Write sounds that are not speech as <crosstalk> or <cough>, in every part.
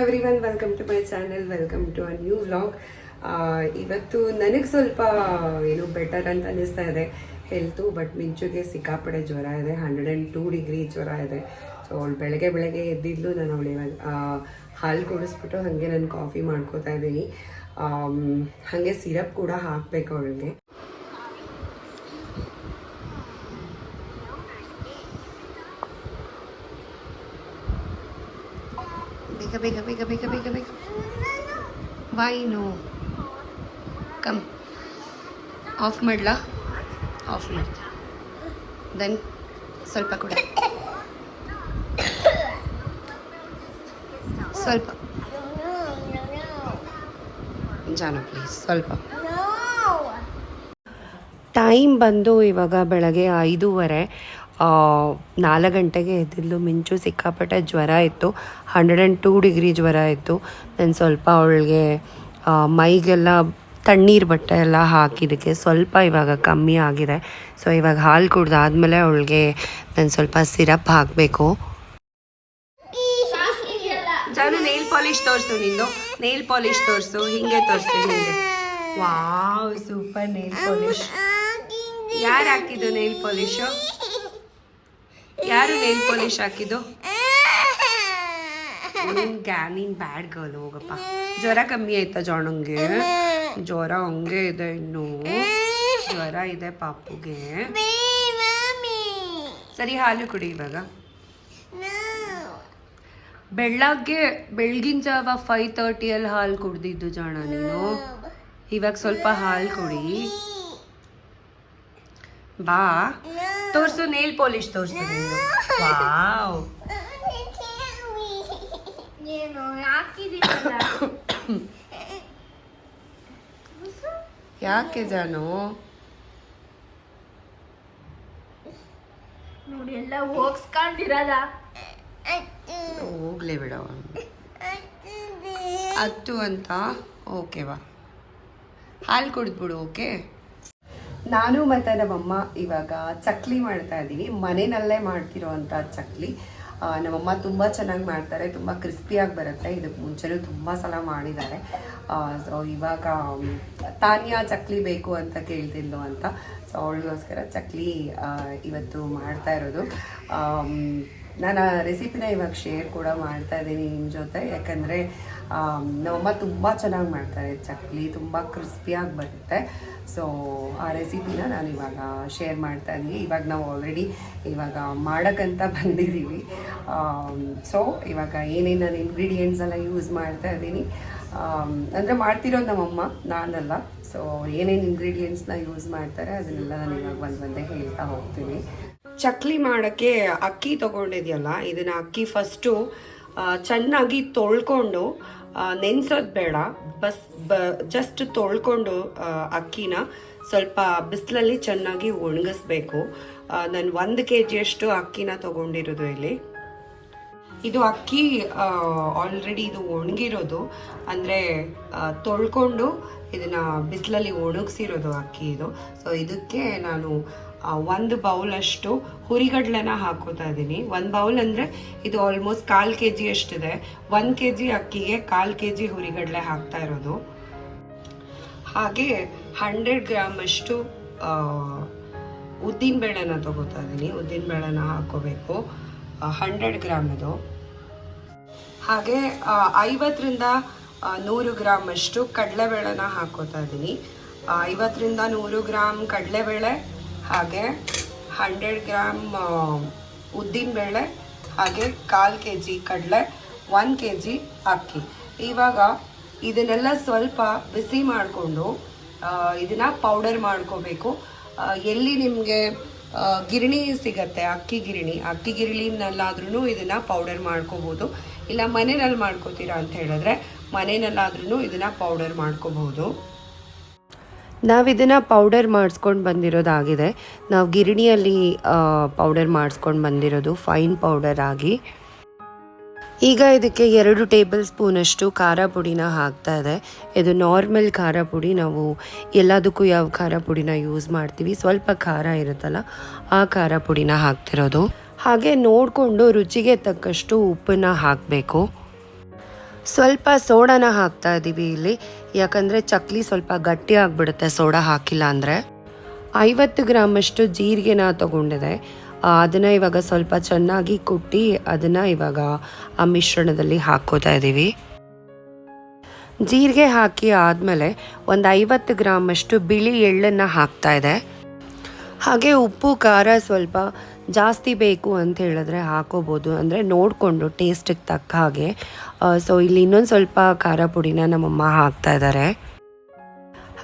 Everyone welcome to my channel welcome to a new vlog ಇವತ್ತು ನನಗೆ ಸ್ವಲ್ಪ, ಏನು ಬೆಟರ್ ಅಂತ ಅನಿಸ್ತಾ ಇದೆ. ಹೆಲ್ತು ಬಟ್ ಮಿಂಚುಗೆ ಸಿಕ್ಕಾಪಡೆ ಜ್ವರ ಇದೆ. ಹಂಡ್ರೆಡ್ ಆ್ಯಂಡ್ ಟೂ ಡಿಗ್ರಿ ಜ್ವರ ಇದೆ. ಸೊ ಅವಳು ಬೆಳಗ್ಗೆ ಬೆಳಗ್ಗೆ ಎದ್ದಿದ್ಲು. ನಾನು ಅವಳು ಇವಾಗ ಹಾಲು ಕುಡಿಸ್ಬಿಟ್ಟು ಹಾಗೆ ನಾನು ಕಾಫಿ ಮಾಡ್ಕೋತಾ ಇದ್ದೀನಿ. ಹಾಗೆ ಸಿರಪ್ ಕೂಡ ಹಾಕಬೇಕು ಅವಳಿಗೆ. ಬೇಗ ಬೇಗ ಬೇಗ ಬೇಗ ಬೇಗ ಬೇಗ. ವೈನು ಕಮ್. ಆಫ್ ಮಾಡಲಾ? ಆಫ್ ಮಾಡಿ ದೆನ್ ಸ್ವಲ್ಪ ಕೂಡ. ಸ್ವಲ್ಪ. ಜಾನ ಪ್ಲೀಸ್ ಸ್ವಲ್ಪ. ಟೈಮ್ ಬಂದು ಇವಾಗ ಬೆಳಗ್ಗೆ ಐದೂವರೆ. ನಾಲ್ಕು ಗಂಟೆಗೆ ಎದ್ದಿದ್ಲು. ಮಿಂಚು ಸಿಕ್ಕಾಪಟ್ಟೆ ಜ್ವರ ಇತ್ತು. ಹಂಡ್ರೆಡ್ ಆ್ಯಂಡ್ ಟೂ ಡಿಗ್ರಿ ಜ್ವರ ಇತ್ತು. ನಾನು ಸ್ವಲ್ಪ ಅವಳಿಗೆ ಮೈಗೆಲ್ಲ ತಣ್ಣೀರು ಬಟ್ಟೆ ಎಲ್ಲ ಹಾಕಿದ್ದಕ್ಕೆ ಸ್ವಲ್ಪ ಇವಾಗ ಕಮ್ಮಿ ಆಗಿದೆ. ಸೊ ಇವಾಗ ಹಾಲು ಕುಡ್ದಾದ್ಮೇಲೆ ಅವಳಿಗೆ ನಾನು ಸ್ವಲ್ಪ ಸಿರಪ್ ಹಾಕಬೇಕು. ಜಾನು ನೇಲ್ ಪಾಲಿಶ್ ತೋರಿಸು ನಿಂದು. ನೇಲ್ ಪಾಲಿಶ್ ತೋರಿಸು. ಹಿಂಗೆ ತೋರಿಸು ವಾವ್ ಸೂಪರ್ ನೇಲ್ ಪಾಲಿಶ್ ಯಾರು ಹಾಕಿದ್ದು ನೇಲ್ ಪಾಲಿಶು ಯಾರು ನೇಲ್ ಪಾಲಿಶ್ ಹಾಕಿದ್ದು? ನಿನ್ಗೆ ನೀನ್ ಬ್ಯಾಡ್ ಗರ್ಲ್ ಹೋಗಪ್ಪ. ಜ್ವರ ಕಮ್ಮಿ ಆಯ್ತಾ ಜಾಣಂಗೆ? ಜ್ವರ ಹಂಗೆ ಇದೆ ಇನ್ನು. ಜ್ವರ ಇದೆ ಪಾಪುಗೆ. ಸರಿ, ಹಾಲು ಕುಡಿ ಇವಾಗ. ಬೆಳಗ್ಗೆ, ಬೆಳಗಿನ ಜಾವ ಫೈವ್ ತರ್ಟಿಯಲ್ಲಿ ಹಾಲು ಕುಡ್ದಿದ್ದು ಜಾಣ ನೀನು. ಇವಾಗ ಸ್ವಲ್ಪ ಹಾಲು ಕುಡಿ. ಬಾ. ತೋರ್ಸು ನೇಲ್ ಪಾಲಿಶ್ ತೋರ್ಸು ವಾವ್. ಏನು ಹಾಕಿದೀನಲ್ಲ ಯಾಕೆ ಜಾನು? ನೋಡಿ ಎಲ್ಲ ಹೋಗ್ಸ್ಕೊಂಡಿರದ ಹೋಗ್ಲೇ ಬಿಡ ಹತ್ತು ಅಂತ? ಓಕೆ ಬಾ ಹಾಲು ಕುಡಿದ್ಬಿಡು ಓಕೆ ನಾನು ಮತ್ತು ನಮ್ಮಮ್ಮ ಇವಾಗ ಚಕ್ಲಿ ಮಾಡ್ತಾ ಇದ್ದೀವಿ. ಮನೆಯಲ್ಲೇ ಮಾಡ್ತಿರೋವಂಥ ಚಕ್ಲಿ. ನಮ್ಮಮ್ಮ ತುಂಬ ಚೆನ್ನಾಗಿ ಮಾಡ್ತಾರೆ, ತುಂಬ ಕ್ರಿಸ್ಪಿಯಾಗಿ ಬರುತ್ತೆ. ಇದಕ್ಕೆ ಮುಂಚೆನೂ ತುಂಬ ಸಲ ಮಾಡಿದ್ದಾರೆ. ಸೊ ಇವಾಗ ತಾನ್ಯ ಚಕ್ಲಿ ಬೇಕು ಅಂತ ಕೇಳ್ತಿದ್ಲು ಅಂತ. ಸೊ ಅವಳಿಗೋಸ್ಕರ ಚಕ್ಲಿ ಇವತ್ತು ಮಾಡ್ತಾ ಇರೋದು. ನಾನು ಆ ರೆಸಿಪಿನ ಇವಾಗ ಶೇರ್ ಕೂಡ ಮಾಡ್ತಾ ಇದ್ದೀನಿ ನಿಮ್ಮ ಜೊತೆ. ಯಾಕಂದರೆ ನಮ್ಮಮ್ಮ ತುಂಬ ಚೆನ್ನಾಗಿ ಮಾಡ್ತಾರೆ. ಚಕ್ಲಿ ತುಂಬ ಕ್ರಿಸ್ಪಿಯಾಗಿ ಬರುತ್ತೆ. ಸೊ ಆ ರೆಸಿಪಿನ ನಾನು ಇವಾಗ ಶೇರ್ ಮಾಡ್ತಾ ಇದ್ದೀನಿ. ಇವಾಗ ನಾವು ಆಲ್ರೆಡಿ ಇವಾಗ ಮಾಡೋಕ್ಕಂತ <laughs> ಬಂದಿದ್ದೀವಿ. ಸೊ ಇವಾಗ ಏನೇನು ನಾನು ಇಂಗ್ರೀಡಿಯೆಂಟ್ಸ್ ಎಲ್ಲ ಯೂಸ್ ಮಾಡ್ತಾ ಇದ್ದೀನಿ. ಅಂದರೆ ಮಾಡ್ತಿರೋದು ನಮ್ಮಮ್ಮ, ನಾನಲ್ಲ. ಸೊ ಏನೇನು ಇಂಗ್ರೀಡಿಯೆಂಟ್ಸ್ನ ಯೂಸ್ ಮಾಡ್ತಾರೆ ಅದನ್ನೆಲ್ಲ ನಾನು ಇವಾಗ ಬಂದು ಬಂದೇ ಹೇಳ್ತಾ ಹೋಗ್ತೀನಿ. ಚಕ್ಲಿ ಮಾಡೋಕ್ಕೆ ಅಕ್ಕಿ ತೊಗೊಂಡಿದೆಯಲ್ಲ, ಇದನ್ನು ಅಕ್ಕಿ ಫಸ್ಟು ಚೆನ್ನಾಗಿ ತೊಳ್ಕೊಂಡು ನೆನೆಸೋದು ಬೇಡ. ಬಸ್, ಬ ಜಸ್ಟ್ ತೊಳ್ಕೊಂಡು ಅಕ್ಕಿನ ಸ್ವಲ್ಪ ಬಿಸಿಲಲ್ಲಿ ಚೆನ್ನಾಗಿ ಒಣಗಿಸ್ಬೇಕು. ನಾನು ಒಂದು ಕೆ ಜಿಯಷ್ಟು ಅಕ್ಕಿನ ತೊಗೊಂಡಿರೋದು ಇಲ್ಲಿ. ಇದು ಅಕ್ಕಿ ಆಲ್ರೆಡಿ ಇದು ಒಣಗಿರೋದು. ಅಂದರೆ ತೊಳ್ಕೊಂಡು ಇದನ್ನ ಬಿಸಿಲಲ್ಲಿ ಒಣಗಿಸಿರೋದು ಅಕ್ಕಿ ಇದು. ಸೊ ಇದಕ್ಕೆ ನಾನು ಒಂದು ಬೌಲಷ್ಟು ಹುರಿಗಡಲೆನ ಹಾಕೋತಾ ಇದ್ದೀನಿ. ಒಂದು ಬೌಲ್ ಅಂದರೆ ಇದು ಆಲ್ಮೋಸ್ಟ್ ಕಾಲು ಕೆ ಜಿ ಅಷ್ಟಿದೆ. ಒಂದು ಕೆ ಜಿ ಅಕ್ಕಿಗೆ ಕಾಲು ಕೆ ಜಿ ಹುರಿಗಡಲೆ ಹಾಕ್ತಾ ಇರೋದು. ಹಾಗೆ ಹಂಡ್ರೆಡ್ ಗ್ರಾಮ್ ಅಷ್ಟು ಉದ್ದಿನ ಬೇಳೆನ ತಗೋತಾ ಇದ್ದೀನಿ. ಉದ್ದಿನ ಬೇಳೆನ ಹಾಕೋಬೇಕು. ಹಂಡ್ರೆಡ್ ಗ್ರಾಮ್ ಇದು. ಹಾಗೆ ಐವತ್ತರಿಂದ ನೂರು ಗ್ರಾಮ್ ಅಷ್ಟು ಕಡಲೆಬೇಳೆನ ಹಾಕೋತಾ ಇದ್ದೀನಿ. ಐವತ್ತರಿಂದ ನೂರು ಗ್ರಾಮ್ ಕಡಲೆಬೇಳೆ ಹಾಗೆ ಹಂಡ್ರೆಡ್ ಗ್ರಾಮ್ ಉದ್ದಿನಬೇಳೆ ಹಾಗೆ ಕಾಲು ಕೆ ಜಿ ಕಡಲೆ ಒನ್ ಕೆ ಜಿ ಅಕ್ಕಿ. ಇವಾಗ ಇದನ್ನೆಲ್ಲ ಸ್ವಲ್ಪ ಬಿಸಿ ಮಾಡಿಕೊಂಡು ಇದನ್ನು ಪೌಡರ್ ಮಾಡ್ಕೋಬೇಕು. ಎಲ್ಲಿ ನಿಮಗೆ ಗಿರಣಿ ಸಿಗತ್ತೆ, ಅಕ್ಕಿ ಗಿರಣಿ, ಅಕ್ಕಿ ಗಿರಣಿನಲ್ಲಾದ್ರೂ ಇದನ್ನು ಪೌಡರ್ ಮಾಡ್ಕೋಬೋದು. ಇಲ್ಲ ಮನೆಯಲ್ಲಿ ಮಾಡ್ಕೋತೀರಾ ಅಂತ ಹೇಳಿದ್ರೆ ಮನೆಯಲ್ಲಾದ್ರೂ ಇದನ್ನು ಪೌಡರ್ ಮಾಡ್ಕೋಬಹುದು ನಾವು ಇದನ್ನು ಪೌಡರ್ ಮಾಡಿಸ್ಕೊಂಡು ಬಂದಿರೋದಾಗಿದೆ. ನಾವು ಗಿರಣಿಯಲ್ಲಿ ಪೌಡರ್ ಮಾಡಿಸ್ಕೊಂಡು ಬಂದಿರೋದು ಫೈನ್ ಪೌಡರ್ ಆಗಿ. ಈಗ ಇದಕ್ಕೆ ಎರಡು ಟೇಬಲ್ ಸ್ಪೂನಷ್ಟು ಖಾರ ಪುಡಿನ ಹಾಕ್ತಾ ಇದೆ. ಇದು ನಾರ್ಮಲ್ ಖಾರ ಪುಡಿ. ನಾವು ಎಲ್ಲದಕ್ಕೂ ಯಾವ ಖಾರ ಪುಡಿನ ಯೂಸ್ ಮಾಡ್ತೀವಿ. ಸ್ವಲ್ಪ ಖಾರ ಇರುತ್ತಲ್ಲ, ಆ ಖಾರ ಪುಡಿನ ಹಾಕ್ತಿರೋದು. ಹಾಗೆ ನೋಡಿಕೊಂಡು ರುಚಿಗೆ ತಕ್ಕಷ್ಟು ಉಪ್ಪನ್ನ ಹಾಕಬೇಕು. ಸ್ವಲ್ಪ ಸೋಡಾನ ಹಾಕ್ತಾ ಇದ್ದೀವಿ ಇಲ್ಲಿ. ಯಾಕಂದರೆ ಚಕ್ಲಿ ಸ್ವಲ್ಪ ಗಟ್ಟಿ ಆಗಿಬಿಡುತ್ತೆ ಸೋಡಾ ಹಾಕಿಲ್ಲ ಅಂದರೆ. ಐವತ್ತು ಗ್ರಾಮಷ್ಟು ಜೀರಿಗೆನ ತಗೊಂಡಿದೆ. ಅದನ್ನು ಇವಾಗ ಸ್ವಲ್ಪ ಚೆನ್ನಾಗಿ ಕುಟ್ಟಿ ಅದನ್ನು ಇವಾಗ ಆ ಮಿಶ್ರಣದಲ್ಲಿ ಹಾಕೋತಾ ಇದ್ದೀವಿ ಜೀರಿಗೆ ಹಾಕಿ ಆದಮೇಲೆ ಒಂದು ಐವತ್ತು ಗ್ರಾಮಷ್ಟು ಬಿಳಿ ಎಳ್ಳನ್ನು ಹಾಕ್ತಾ ಇದೆ. ಹಾಗೆ ಉಪ್ಪು, ಖಾರ ಸ್ವಲ್ಪ ಜಾಸ್ತಿ ಬೇಕು ಅಂತ ಹೇಳಿದ್ರೆ ಹಾಕೋಬೋದು. ಅಂದರೆ ನೋಡಿಕೊಂಡು ಟೇಸ್ಟಿಗೆ ತಕ್ಕ ಹಾಗೆ. ಸೊ ಇಲ್ಲಿ ಇನ್ನೊಂದು ಸ್ವಲ್ಪ ಖಾರ ಪುಡಿನ ನಮ್ಮಮ್ಮ ಹಾಕ್ತಾ ಇದ್ದಾರೆ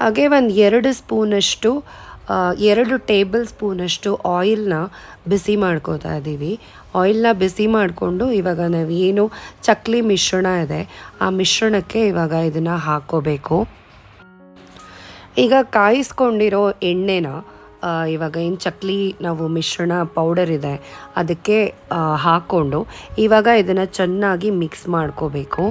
ಹಾಗೆ ಒಂದು ಎರಡು ಸ್ಪೂನಷ್ಟು ಎರಡು ಟೇಬಲ್ ಸ್ಪೂನಷ್ಟು ಆಯಿಲ್ನ ಬಿಸಿ ಮಾಡ್ಕೋತಾ ಇದ್ದೀವಿ ಆಯಿಲ್ನ ಬಿಸಿ ಮಾಡಿಕೊಂಡು ಇವಾಗ ನಾವು ಏನು ಚಕ್ಲಿ ಮಿಶ್ರಣ ಇದೆ, ಆ ಮಿಶ್ರಣಕ್ಕೆ ಇವಾಗ ಇದನ್ನು ಹಾಕೋಬೇಕು. ಈಗ ಕಾಯಿಸ್ಕೊಂಡಿರೋ ಎಣ್ಣೆನ ಇವಾಗ ಏನು ಚಕ್ಲಿ ನಾವು ಮಿಶ್ರಣ ಪೌಡರ್ ಇದೆ, ಅದಕ್ಕೆ ಹಾಕ್ಕೊಂಡು ಇವಾಗ ಇದನ್ನು ಚೆನ್ನಾಗಿ ಮಿಕ್ಸ್ ಮಾಡ್ಕೋಬೇಕು.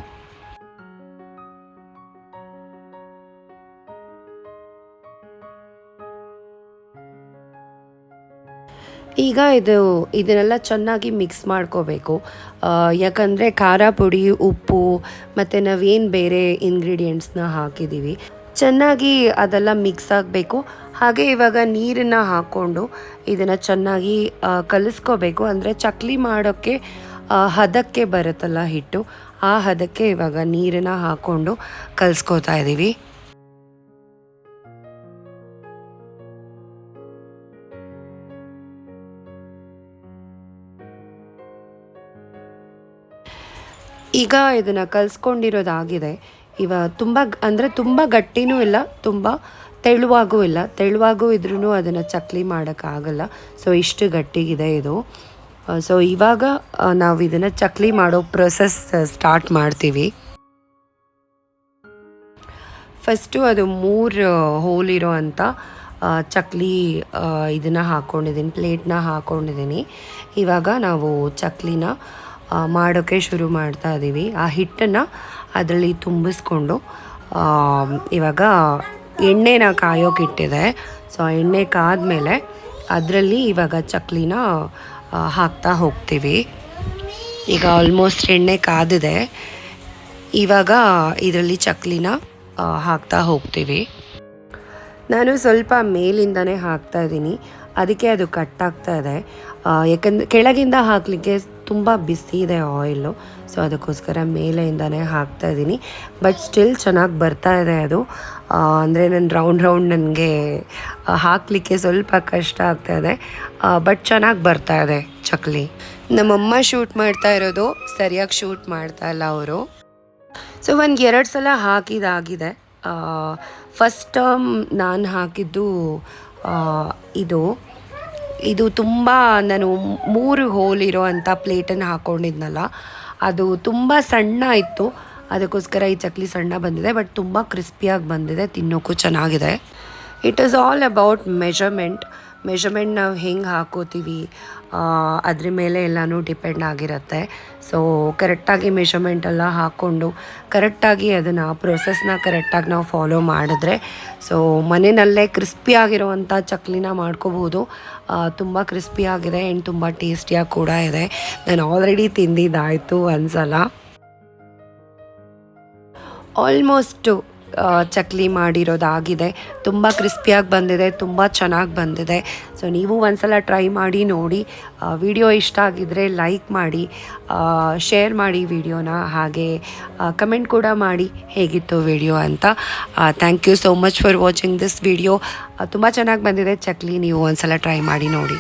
ಈಗ ಇದು, ಇದನ್ನೆಲ್ಲ ಚೆನ್ನಾಗಿ ಮಿಕ್ಸ್ ಮಾಡ್ಕೋಬೇಕು. ಯಾಕಂದರೆ ಖಾರ ಪುಡಿ, ಉಪ್ಪು, ಮತ್ತು ನಾವೇನು ಬೇರೆ ಇಂಗ್ರೀಡಿಯೆಂಟ್ಸ್ನ ಹಾಕಿದ್ದೀವಿ ಚೆನ್ನಾಗಿ ಅದೆಲ್ಲ ಮಿಕ್ಸ್ ಆಗಬೇಕು. ಹಾಗೆ ಇವಾಗ ನೀರನ್ನು ಹಾಕ್ಕೊಂಡು ಇದನ್ನು ಚೆನ್ನಾಗಿ ಕಲಿಸ್ಕೋಬೇಕು. ಅಂದರೆ ಚಕ್ಲಿ ಮಾಡೋಕ್ಕೆ ಹದಕ್ಕೆ ಬರುತ್ತಲ್ಲ ಹಿಟ್ಟು. ಆ ಹದಕ್ಕೆ ಇವಾಗ ನೀರನ್ನು ಹಾಕ್ಕೊಂಡು ಕಲಿಸ್ಕೋತಾ ಇದ್ದೀವಿ ಈಗ ಇದನ್ನು ಕಲಿಸ್ಕೊಂಡಿರೋದಾಗಿದೆ. ಇವ ತುಂಬ ಅಂದರೆ ತುಂಬ ಗಟ್ಟಿನೂ ಇಲ್ಲ, ತುಂಬ ತೆಳುವಾಗೂ ಇಲ್ಲ. ತೆಳುವಾಗೂ ಇದ್ರೂ ಅದನ್ನು ಚಕ್ಲಿ ಮಾಡೋಕ್ಕಾಗಲ್ಲ ಸೊ ಇಷ್ಟು ಗಟ್ಟಿಗಿದೆ ಇದು. ಸೊ ಇವಾಗ ನಾವು ಇದನ್ನು ಚಕ್ಲಿ ಮಾಡೋ ಪ್ರೊಸೆಸ್ ಸ್ಟಾರ್ಟ್ ಮಾಡ್ತೀವಿ. ಫಸ್ಟು ಅದು ಮೂರು ಹೋಲ್ ಇರೋ ಅಂಥ ಚಕ್ಲಿ ಇದನ್ನು ಹಾಕ್ಕೊಂಡಿದ್ದೀನಿ ಪ್ಲೇಟ್ನ ಹಾಕ್ಕೊಂಡಿದ್ದೀನಿ ಇವಾಗ ನಾವು ಚಕ್ಲಿನ ಮಾಡೋಕ್ಕೆ ಶುರು ಮಾಡ್ತಾ ಇದ್ದೀವಿ ಆ ಹಿಟ್ಟನ್ನು ಅದರಲ್ಲಿ ತುಂಬಿಸ್ಕೊಂಡು ಇವಾಗ ಎಣ್ಣೆನ ಕಾಯೋಕ್ಕಿಟ್ಟಿದೆ ಸೊ ಆ ಎಣ್ಣೆ ಕಾದ್ಮೇಲೆ ಅದರಲ್ಲಿ ಇವಾಗ ಚಕ್ಲಿನ ಹಾಕ್ತಾ ಹೋಗ್ತೀವಿ. ಈಗ ಆಲ್ಮೋಸ್ಟ್ ಎಣ್ಣೆ ಕಾದಿದೆ. ಇವಾಗ ಇದರಲ್ಲಿ ಚಕ್ಲಿನ ಹಾಕ್ತಾ ಹೋಗ್ತೀವಿ. ನಾನು ಸ್ವಲ್ಪ ಮೇಲಿಂದನೇ ಹಾಕ್ತಾ ಇದ್ದೀನಿ. ಅದಕ್ಕೆ ಅದು ಕಟ್ಟಾಗ್ತಾ ಇದೆ. ಯಾಕಂದ್ರೆ ಕೆಳಗಿಂದ ಹಾಕಲಿಕ್ಕೆ ತುಂಬ ಬಿಸಿ ಇದೆ ಆಯಿಲು ಸೊ ಅದಕ್ಕೋಸ್ಕರ ಮೇಲೆಯಿಂದನೇ ಹಾಕ್ತಾ ಇದ್ದೀನಿ. ಬಟ್ ಸ್ಟಿಲ್ ಚೆನ್ನಾಗಿ ಬರ್ತಾ ಇದೆ ಅದು. ಅಂದರೆ ನನ್ನ ರೌಂಡ್ ರೌಂಡ್ ನನಗೆ ಹಾಕಲಿಕ್ಕೆ ಸ್ವಲ್ಪ ಕಷ್ಟ ಆಗ್ತಾ ಇದೆ. ಬಟ್ ಚೆನ್ನಾಗಿ ಬರ್ತಾ ಇದೆ ಚಕ್ಲಿ. ನಮ್ಮಮ್ಮ ಶೂಟ್ ಮಾಡ್ತಾ ಇರೋದು, ಸರಿಯಾಗಿ ಶೂಟ್ ಮಾಡ್ತಾ ಇಲ್ಲ ಅವರು. ಸೊ ಒಂದು ಎರಡು ಸಲ ಹಾಕಿದಾಗಿದೆ. ಫಸ್ಟ್ ಟರ್ಮ್ ನಾನು ಹಾಕಿದ್ದು ಇದು. ಇದು ತುಂಬ ನಾನು ಮೂರು ಹೋಲ್ ಇರೋ ಅಂಥ ಪ್ಲೇಟನ್ನು ಹಾಕ್ಕೊಂಡಿದ್ನಲ್ಲ ಅದು ತುಂಬ ಸಣ್ಣ ಇತ್ತು. ಅದಕ್ಕೋಸ್ಕರ ಈ ಚಕ್ಲಿ ಸಣ್ಣ ಬಂದಿದೆ, ಬಟ್ ತುಂಬ ಕ್ರಿಸ್ಪಿಯಾಗಿ ಬಂದಿದೆ, ತಿನ್ನೋಕ್ಕೂ ಚೆನ್ನಾಗಿದೆ. It is all about measurement measurement ನಾವು ಹೆಂಗೆ ಹಾಕೋತೀವಿ ಅದ್ರ ಮೇಲೆ ಎಲ್ಲನೂ ಡಿಪೆಂಡ್ ಆಗಿರುತ್ತೆ. ಸೊ ಕರೆಕ್ಟಾಗಿ ಮೆಷರ್ಮೆಂಟ್ ಎಲ್ಲ ಹಾಕ್ಕೊಂಡು ಕರೆಕ್ಟಾಗಿ ಅದನ್ನು ಪ್ರೊಸೆಸ್ನ ಕರೆಕ್ಟಾಗಿ ನಾವು ಫಾಲೋ ಮಾಡಿದ್ರೆ ಸೊ ಮನೆಯಲ್ಲೇ ಕ್ರಿಸ್ಪಿ ಆಗಿರುವಂಥ ಚಕ್ಲಿನ ಮಾಡ್ಕೋಬೋದು. ತುಂಬ ಕ್ರಿಸ್ಪಿ ಆಗಿದೆ ಆ್ಯಂಡ್ ತುಂಬ ಟೇಸ್ಟಿಯಾಗಿ ಕೂಡ ಇದೆ. ನಾನು ಆಲ್ರೆಡಿ ತಿಂದಿದ್ದಾಯಿತು ಒಂದ್ಸಲ. ಆಲ್ಮೋಸ್ಟು ಚಕ್ಲಿ ಮಾಡಿರೋದಾಗಿದೆ. ತುಂಬ ಕ್ರಿಸ್ಪಿಯಾಗಿ ಬಂದಿದೆ, ತುಂಬ ಚೆನ್ನಾಗಿ ಬಂದಿದೆ. ಸೊ ನೀವು ಒಂದ್ಸಲ ಟ್ರೈ ಮಾಡಿ ನೋಡಿ. ವಿಡಿಯೋ ಇಷ್ಟ ಆಗಿದ್ದರೆ ಲೈಕ್ ಮಾಡಿ ಶೇರ್ ಮಾಡಿ ವಿಡಿಯೋನ. ಹಾಗೆ ಕಮೆಂಟ್ ಕೂಡ ಮಾಡಿ ಹೇಗಿತ್ತು ವಿಡಿಯೋ ಅಂತ. Thank you so much for watching this video ತುಂಬ ಚೆನ್ನಾಗಿ ಬಂದಿದೆ ಚಕ್ಲಿ, ನೀವು ಒಂದ್ಸಲ ಟ್ರೈ ಮಾಡಿ ನೋಡಿ.